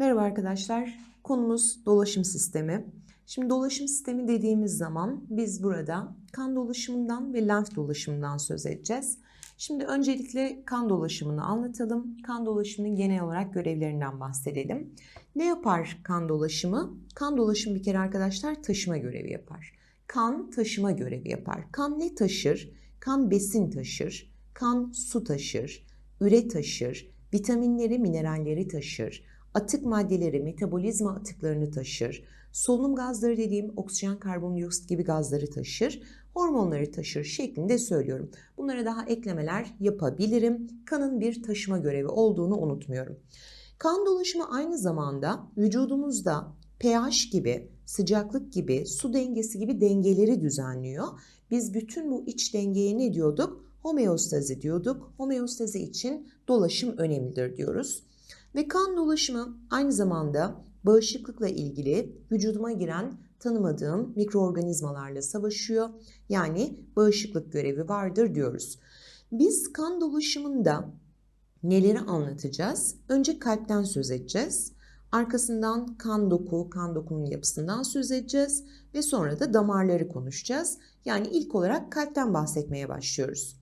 Merhaba arkadaşlar. Konumuz dolaşım sistemi. Şimdi dolaşım sistemi dediğimiz zaman biz burada kan dolaşımından ve lenf dolaşımından söz edeceğiz. Şimdi öncelikle kan dolaşımını anlatalım. Kan dolaşımının genel olarak görevlerinden bahsedelim. Ne yapar kan dolaşımı? Kan dolaşımı bir kere arkadaşlar taşıma görevi yapar. Kan taşıma görevi yapar. Kan ne taşır? Kan besin taşır, kan su taşır, üre taşır, vitaminleri, mineralleri taşır, atık maddeleri, metabolizma atıklarını taşır, solunum gazları dediğim oksijen, karbondioksit gibi gazları taşır, hormonları taşır şeklinde söylüyorum. Bunlara daha eklemeler yapabilirim. Kanın bir taşıma görevi olduğunu unutmuyorum. Kan dolaşımı aynı zamanda vücudumuzda pH gibi, sıcaklık gibi, su dengesi gibi dengeleri düzenliyor. Biz bütün bu iç dengeye ne diyorduk? Homeostazi diyorduk. Homeostazi için dolaşım önemlidir diyoruz. Ve kan dolaşımı aynı zamanda bağışıklıkla ilgili vücuduma giren tanımadığım mikroorganizmalarla savaşıyor. Yani bağışıklık görevi vardır diyoruz. Biz kan dolaşımında neleri anlatacağız? Önce kalpten söz edeceğiz. Arkasından kan doku, kan dokunun yapısından söz edeceğiz ve sonra da damarları konuşacağız. Yani ilk olarak kalpten bahsetmeye başlıyoruz.